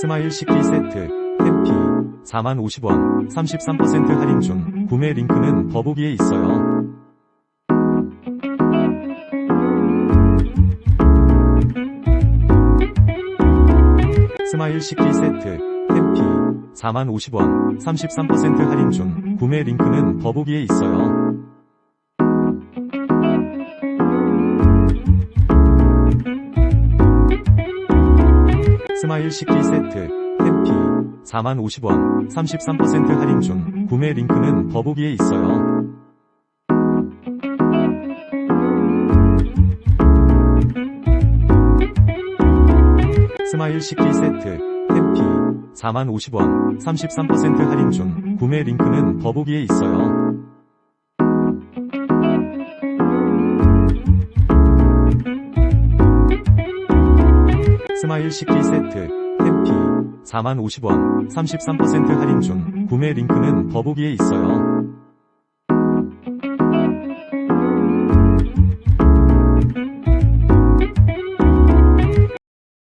스마일 식기 세트, 햄피, 4만 50원, 33% 할인 중, 구매 링크는 더보기에 있어요. 스마일 식기 세트, 햄피, 4만 50원, 33% 할인 중, 구매 링크는 더보기에 있어요. 스마일 식기 세트, 햄피, 4만 50원, 33% 할인 중, 구매 링크는 더보기에 있어요. 스마일 식기 세트, 햄피, 4만 50원, 33% 할인 중, 구매 링크는 더보기에 있어요. 스마일 식기 세트, 햄피, 4만 50원, 33% 할인 중, 구매 링크는 더보기에 있어요.